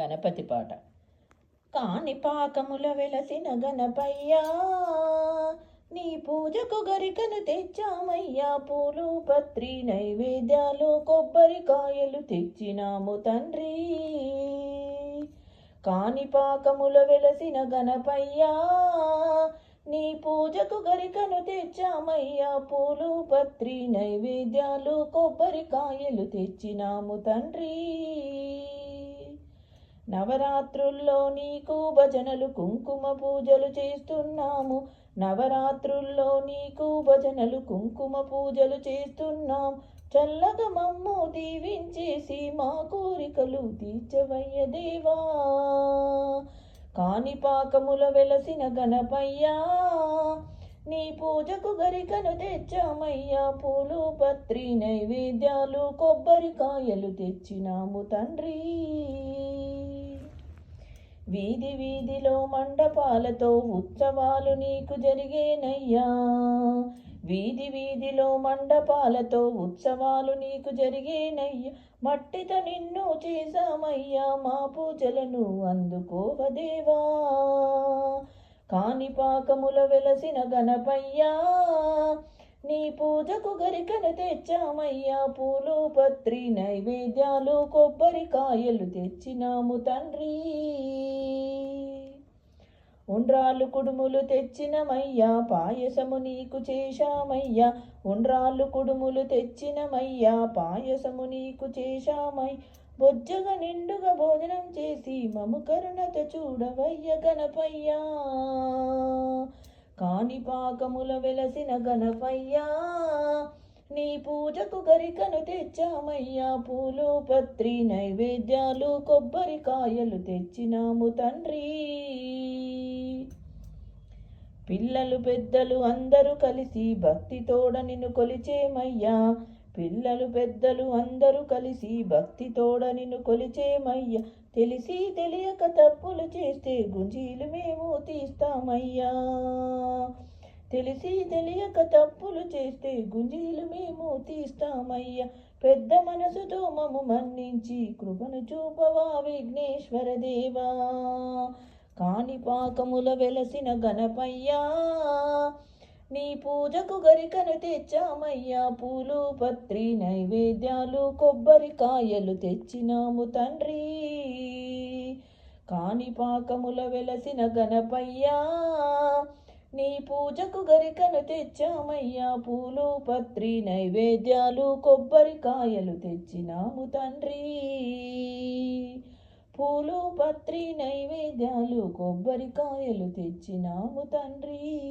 గణపతి పాట. కాని పాకముల వెలసిన గణపయ్యా నీ పూజకు గరికను తెచ్చామయ్యా. పూలు పత్రి నైవేద్యాలు కొబ్బరికాయలు తెచ్చినాము తండ్రి. కాని పాకముల వెలసిన గణపయ్యా నీ పూజకు గరికను తెచ్చామయ్యా. పూలు పత్రి నైవేద్యాలు కొబ్బరికాయలు తెచ్చినాము తండ్రి. నవరాత్రుల్లో నీకు భజనలు కుంకుమ పూజలు చేస్తున్నాము. నవరాత్రుల్లో నీకు భజనలు కుంకుమ పూజలు చేస్తున్నాం. చల్లగా మమ్ము దీవించేసి మా కోరికలు తీర్చవయ్య దేవా. కాణిపాకముల వెలసిన గణపయ్యా నీ పూజకు గరికను తెచ్చామయ్యా. పూలు పత్రి నైవేద్యాలు కొబ్బరికాయలు తెచ్చినాము తండ్రి. వీధి వీధిలో మండపాలతో ఉత్సవాలు నీకు జరిగేనయ్యా. వీధి వీధిలో మండపాలతో ఉత్సవాలు నీకు జరిగేనయ్యా. మట్టితో నిన్ను చేశామయ్యా మా పూజలను అందుకోవదేవా కాణిపాకముల వెలసిన గణపయ్యా. నీ పూజకు గరికను తెచ్చామయ్యా పూలు పత్రి నైవేద్యాలు కొబ్బరికాయలు తెచ్చినాము తండ్రి. ఉండ్రాళ్ళు కుడుములు తెచ్చినమయ్యా పాయసము నీకు చేశామయ్యా. ఉండ్రాళ్ళు కుడుములు తెచ్చినమయ్యా పాయసము నీకు చేశామై. బొజ్జగా నిండుగా భోజనం చేసి మము కరుణత చూడవయ్య గణపయ్యా. కాణిపాకముల వెలసిన గణపయ్యా నీ పూజకు గరికను తెచ్చామయ్యా. పూలు పత్రి నైవేద్యాలు కొబ్బరికాయలు తెచ్చినాము తండ్రి. పిల్లలు పెద్దలు అందరూ కలిసి భక్తి తోడ నిన్ను కొలిచేమయ్యా. పిల్లలు పెద్దలు అందరూ కలిసి భక్తి తోడ నిన్ను కొలిచేమయ్యా. తెలిసి తెలియక తప్పులు చేస్తే గుంజీలు మేము తీస్తామయ్యా. తెలిసి తెలియక తప్పులు చేస్తే గుంజీలు మేము తీస్తామయ్యా. పెద్ద మనసుతో మము మన్నించి కృపను చూపవా విఘ్నేశ్వర దేవా. కాణిపాకముల వెలసిన గణపయ్యా నీ పూజకు గరికను తెచ్చామయ్యా. పూలు పత్రి నైవేద్యాలు కొబ్బరికాయలు తెచ్చినాము తండ్రి. కాణిపాకముల వెలసిన గణపయ్యా నీ పూజకు గరికను తెచ్చామయ్యా. పూలు పత్రి నైవేద్యాలు కొబ్బరికాయలు తెచ్చినాము తండ్రి. పూలు పత్రి నైవేద్యాలు కొబ్బరికాయలు తెచ్చినాము తండ్రి.